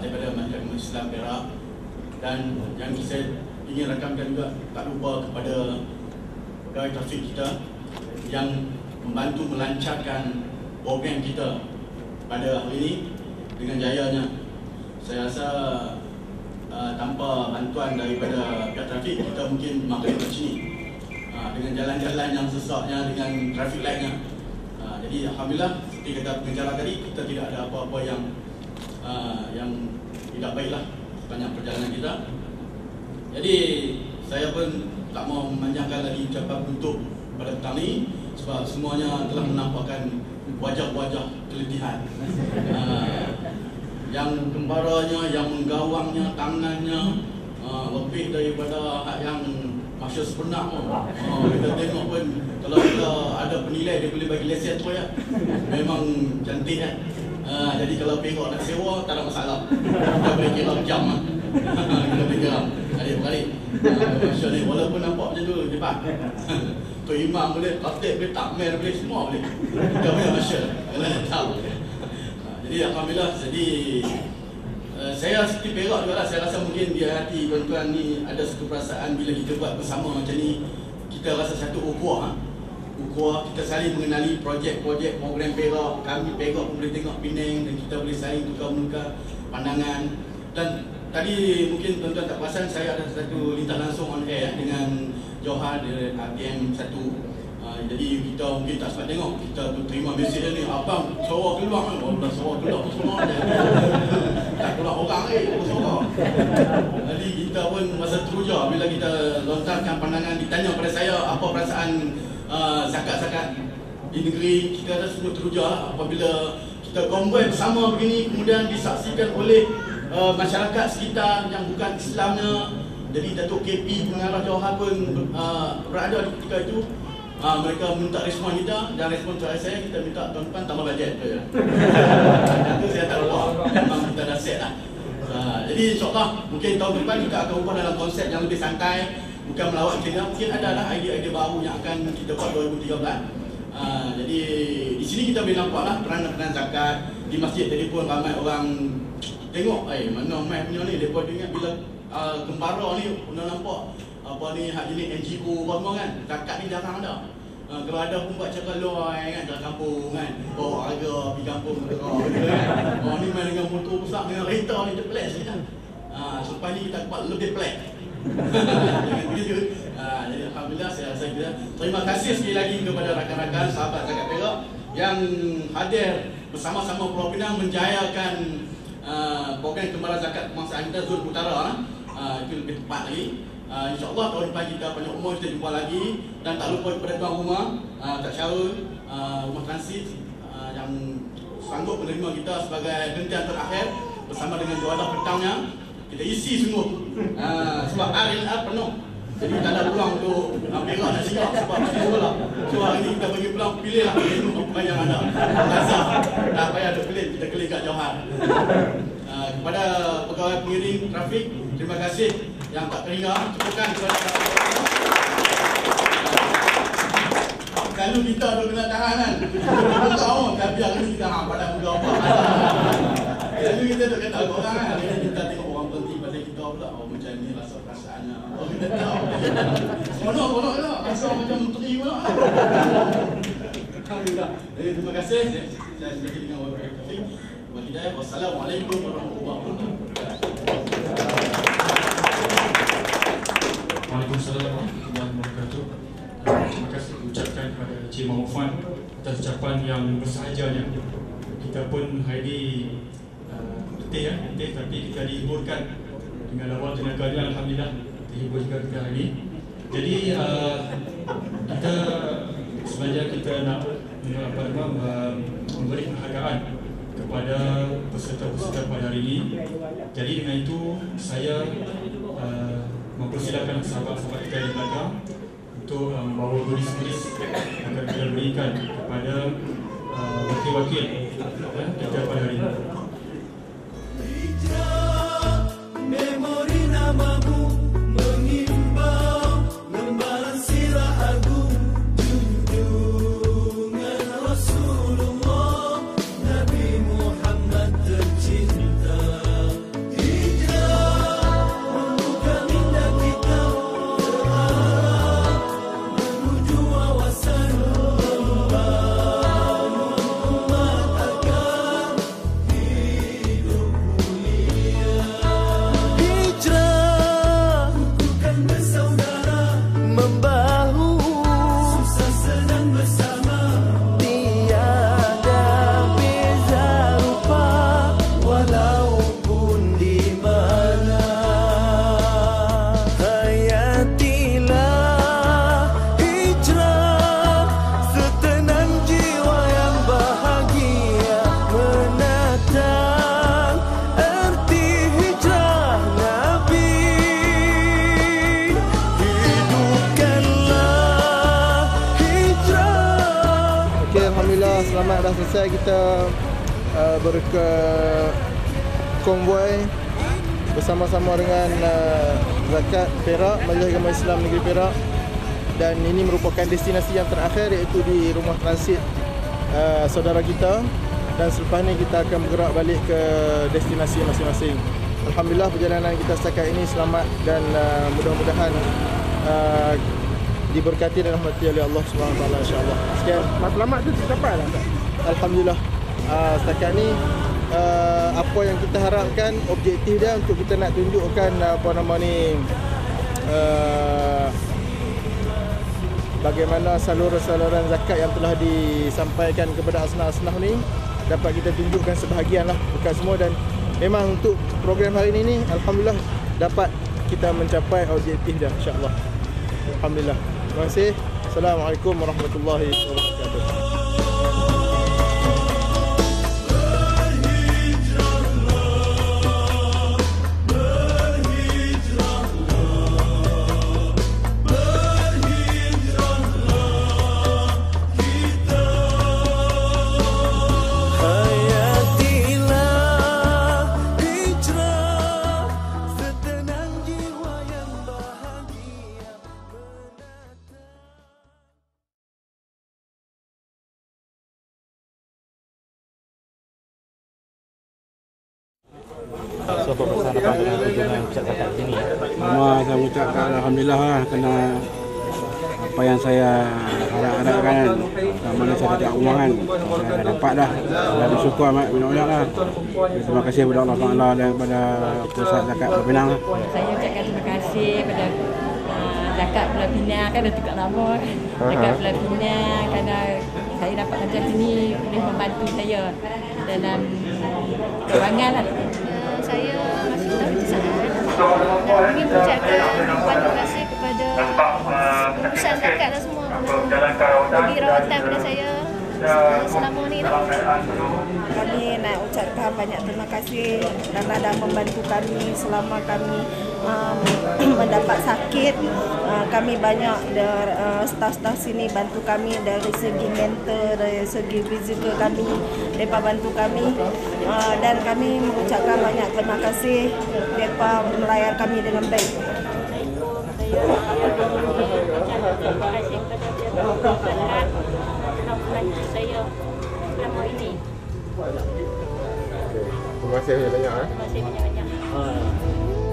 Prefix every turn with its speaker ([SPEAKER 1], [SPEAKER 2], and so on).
[SPEAKER 1] daripada Masyarakat Islam Perak dan yang saya ingin rakamkan juga tak lupa kepada pegawai trafik kita yang membantu melancarkan program kita pada hari ini dengan jayanya. Saya rasa uh, tanpa bantuan daripada pihak trafik kita mungkin makin ke sini uh, dengan jalan-jalan yang sesaknya dengan traffic lightnya. Uh, jadi alhamdulillah seperti kata pengacara tadi kita tidak ada apa-apa yang uh, yang tidak baiklah sepanjang perjalanan kita. Jadi saya pun tak mau memanjangkan lagi ucapan untuk pada petang ini sebab semuanya telah menampakkan wajah-wajah keletihan. Uh, yang gembaranya, yang menggawangnya, tangannya uh, lebih daripada yang masa sebenar uh, kita tengok pun kalau kita ada penilai dia boleh bagi lesen tu ya memang cantik kan uh, jadi kalau pengok nak sewa tak ada masalah. Kita boleh kira jam lah. kita boleh kira adik balik. Uh, ni walaupun nampak macam tu cepat. Tu imam boleh khatib boleh takmir boleh semua boleh. Kita punya masya Allah. Tahu jadi Alhamdulillah jadi uh, saya seperti perak juga lah. Saya rasa mungkin di hati tuan-tuan ni Ada satu perasaan bila kita buat bersama macam ni Kita rasa satu ukuah Ukuah kita saling mengenali projek-projek program perak. Kami perak pun boleh tengok Penang Dan kita boleh saling tukar-menukar pandangan. Dan tadi mungkin tuan-tuan tak perasan Saya ada satu lintas langsung on air dengan Johar dari ATM 1 jadi kita mungkin tak sempat tengok. Kita terima mesej dia ni abang suara keluar kan? Oh dah suara keluar semua orang eh apa suara jadi kita pun masa teruja bila kita lontarkan pandangan ditanya pada saya apa perasaan uh, zakat-zakat di negeri kita ada semua teruja lah apabila kita combine bersama begini kemudian disaksikan oleh uh, masyarakat sekitar yang bukan Islamnya jadi Datuk KP pengarah Johor pun uh, berada di ketika itu Ha, mereka minta respon kita dan respon terakhir saya kita minta tuan-tuan tambah bajet tu ya. Itu saya tak lupa. Memang kita dah set lah. Ha, jadi insyaAllah mungkin tahun depan kita akan ubah dalam konsep yang lebih santai Bukan melawat kita, mungkin ada lah idea-idea baru yang akan kita buat 2013 ha, Jadi di sini kita boleh nampak lah peranan-peranan zakat. Di masjid tadi pun ramai orang tengok Eh mana main punya ni, mereka ingat bila uh, kembara ni Pernah nampak apa ni hak jenis NGO apa semua kan? Zakat ni jarang ada uh, kalau ada pun buat cakap loy kan? Dalam kampung kan? Bawa harga pergi kampung oh, gitu, kan? oh ni main dengan motor besar dengan kereta ni dia pelik sekali kan? Uh, selepas ni kita buat lebih pelik. Uh, jadi Alhamdulillah saya rasa kita terima kasih sekali lagi kepada rakan-rakan sahabat zakat perak yang hadir bersama-sama Pulau Pinang menjayakan uh, program kembali zakat kebangsaan kita Zul Utara uh, itu lebih tepat lagi Uh, InsyaAllah tahun depan kita banyak umur kita jumpa lagi. Dan tak lupa kepada tuan rumah uh, Tak Syarul, uh, rumah transit uh, Yang sanggup menerima kita sebagai hentian terakhir Bersama dengan juadah petangnya. Kita isi sungguh uh, Sebab ini penuh. Jadi tak ada peluang untuk uh, berak nak siap sebab masih sekolah. So hari ini kita bagi peluang pilihlah menu apa yang ada. Rasa tak payah ada pilih kita klik kat uh, Kepada pegawai pengiring trafik Terima kasih yang tak teringat cukupkan kepada Kalau kita ada kena tahan kan Kita tahu tapi hari kita ha, pada muda apa Kalau kita tak kata orang kan. Ni kita tengok orang berhenti pada kita pula. Oh macam ni rasa perasaannya. Oh kita tahu. Seronok lah Rasa macam menteri pula. Alhamdulillah Jadi terima kasih. Saya sedikit dengan Wassalamualaikum warahmatullahi wabarakatuh
[SPEAKER 2] Waalaikumsalam warahmatullahi wabarakatuh. Terima kasih ucapkan kepada Cik Mahmud atas ucapan yang bersahajanya. Kita pun hari ini uh, letih ya, letih tapi kita dihiburkan dengan awal tenaga ini alhamdulillah dihibur juga kita hari ini. Jadi uh, kita sebenarnya kita nak apa nama uh, memberi penghargaan kepada peserta-peserta pada hari ini. Jadi dengan itu saya uh, mempersilakan sahabat-sahabat kita di belakang untuk uh, membawa um, tulis-tulis yang akan kita berikan kepada uh, wakil-wakil uh, kita pada hari ini. membantu
[SPEAKER 3] selesai kita uh, berke konvoi bersama-sama dengan uh, Zakat Perak, Majlis Agama Islam Negeri Perak dan ini merupakan destinasi yang terakhir iaitu di rumah transit uh, saudara kita dan selepas ini kita akan bergerak balik ke destinasi masing-masing. Alhamdulillah perjalanan kita setakat ini selamat dan uh, mudah-mudahan uh, diberkati dan rahmati oleh Allah Subhanahu Taala insya-Allah. Sekian.
[SPEAKER 4] Matlamat tu tercapai lah tak?
[SPEAKER 3] Alhamdulillah. Uh, setakat ni uh, apa yang kita harapkan objektif dia untuk kita nak tunjukkan uh, apa nama ni uh, bagaimana saluran-saluran zakat yang telah disampaikan kepada asnaf-asnaf ni dapat kita tunjukkan sebahagian lah dekat semua dan memang untuk program hari ini ni Alhamdulillah dapat kita mencapai objektif dia insyaAllah Alhamdulillah Terima kasih. Assalamualaikum warahmatullahi wabarakatuh
[SPEAKER 5] apa pesan apa dengan kunjungan pusat zakat di sini?
[SPEAKER 6] Pertama saya mengucapkan Alhamdulillah lah kerana apa yang saya harap-harapkan kan dan mana saya dapat rumah kan saya dah dapat dah saya bersyukur amat banyak-banyak lah terima kasih kepada Allah SWT dan kepada pusat zakat lah.
[SPEAKER 7] Saya ucapkan terima kasih pada uh, Zakat Pulau Pinang kan dah tukar nama kan. Zakat Pulau Pinang kerana saya dapat kerja sini boleh membantu saya dalam kewangan lah.
[SPEAKER 8] Uh, saya dan ingin mengucapkan terima kasih kepada urusan zakat dan semua. kerana bagi rawatan pada saya. uh, selama ni lah.
[SPEAKER 9] Kami nak ucapkan banyak terima kasih kerana dah membantu kami selama kami um, mendapat sakit. Uh, kami banyak uh, staf-staf sini bantu kami dari segi mental, dari segi fizikal kami, mereka bantu kami uh, dan kami mengucapkan banyak terima kasih mereka melayar kami dengan baik.
[SPEAKER 8] Saya selama ini.
[SPEAKER 4] Terima kasih banyak-banyak eh.
[SPEAKER 8] Terima kasih banyak-banyak.